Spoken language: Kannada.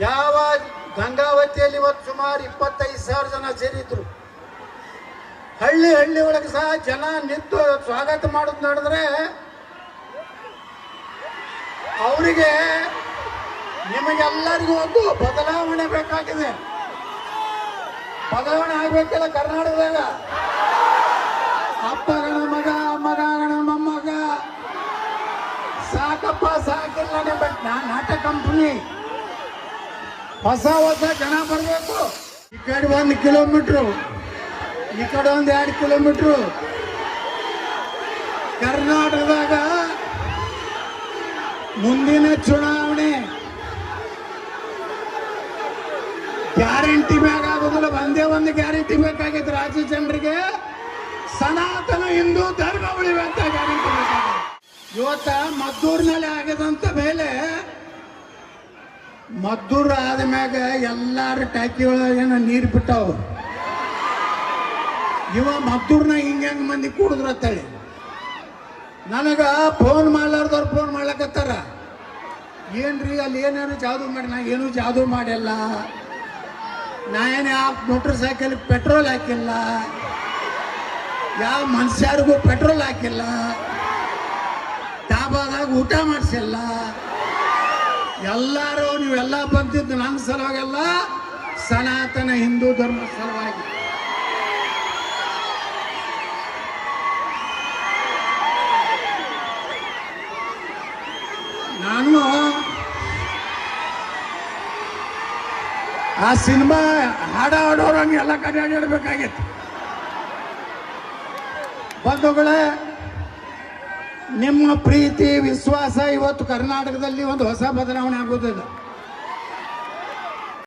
ಯಾವ ಗಂಗಾವತಿಯಲ್ಲಿ ಇವತ್ತು ಸುಮಾರು ಇಪ್ಪತ್ತೈದು ಸಾವಿರ ಜನ ಸೇರಿದ್ರು? ಹಳ್ಳಿ ಹಳ್ಳಿ ಒಳಗೆ ಸಹ ಜನ ನಿಂತು ಸ್ವಾಗತ ಮಾಡೋದು ನೋಡಿದ್ರೆ ಅವರಿಗೆ ನಿಮಗೆಲ್ಲರಿಗೂ ಒಂದು ಬದಲಾವಣೆ ಬೇಕಾಗಿದೆ. ಬದಲಾವಣೆ ಆಗ್ಬೇಕಲ್ಲ ಕರ್ನಾಟಕದಾಗ? ಅಪ್ಪ ಗಣ ಮಗ ಮಗ ಮೊಮ್ಮಗ. ಸಾಕಪ್ಪ ಸಾಕಿಲ್ಲ ಬಟ್ ನಾ- ನಾಟಕ ಕಂಪನಿ. ಹೊಸ ಹೊಸ ಜನ ಬರಬೇಕು. ಈ ಕಡೆ ಒಂದು ಕಿಲೋಮೀಟ್ರು. ಈ ಕಡೆ ಒಂದು ಎರಡು ಕಿಲೋಮೀಟ್ರು. ಕರ್ನಾಟಕದಾಗ ಮುಂದಿನ ಚುನಾವಣೆ ಗ್ಯಾರಂಟಿ ಮ್ಯಾಗ ಆಗೋದಿಲ್ಲ. ಒಂದೇ ಒಂದು ಗ್ಯಾರಂಟಿ ಬೇಕಾಗಿತ್ತು. ರಾಜ್ಯ ಜನರಿಗೆ ಸನಾತನ ಹಿಂದೂ ಧರ್ಮ ಉಳಿಬೇಕಂತ ಗ್ಯಾರಂಟಿ ಬೇಕಾಗಿದೆ ಇವತ್ತ ಮದ್ದೂರಿನಲ್ಲಿ ಆಗದಂತ ಮದ್ದೂರು ಆದ ಮ್ಯಾಗ ಎಲ್ಲಾರ ಟ್ಯಾಕಿ ಒಳಗೇನ ನೀರು ಬಿಟ್ಟಾವು. ಇವ ಮದ್ದೂರ್ನ ಹಿಂಗ ಹೆಂಗ್ ಮಂದಿ ಕೂಡಿದ್ರ ಅಂತೇಳಿ. ನನಗ ಫೋನ್ ಮಾಡ್ಲಾರ್ದವ್ರು ಫೋನ್ ಮಾಡ್ಲಕತ್ತಾರ. ಏನ್ರಿ ಅಲ್ಲಿ ಏನೇನು ಜಾದು ಮಾಡಿ, ನಾ ಏನು ಜಾದು ಮಾಡಿಲ್ಲ. ನಾ ಏನು ಯಾವ ಮೋಟರ್ ಸೈಕಲ್ ಪೆಟ್ರೋಲ್ ಹಾಕಿಲ್ಲ. ಯಾವ ಮನುಷ್ಯರಿಗೂ ಪೆಟ್ರೋಲ್ ಹಾಕಿಲ್ಲ. ಡಾಬಾದಾಗ ಊಟ ಮಾಡಿಸಿಲ್ಲ. ಎಲ್ಲರೂ ನೀವೆಲ್ಲ ಬಂದಿದ್ದು ನಮ್ಮ ಸಲುವಾಗೆಲ್ಲ ಸನಾತನ ಹಿಂದೂ ಧರ್ಮ ಸಲುವಾಗಿ. ನಾನು ಆ ಸಿನಿಮಾ ಹಾಡ ಹಾಡೋರಂಗೆ ಎಲ್ಲ ಕಡೆ ಅಡ್ಡಾಡ್ಬೇಕಾಗಿತ್ತು ಬಂಧುಗಳೇ ನಿಮ್ಮ ಪ್ರೀತಿ ವಿಶ್ವಾಸ ಇವತ್ತು ಕರ್ನಾಟಕದಲ್ಲಿ ಒಂದು ಹೊಸ ಬದಲಾವಣೆ ಆಗೋದಿದೆ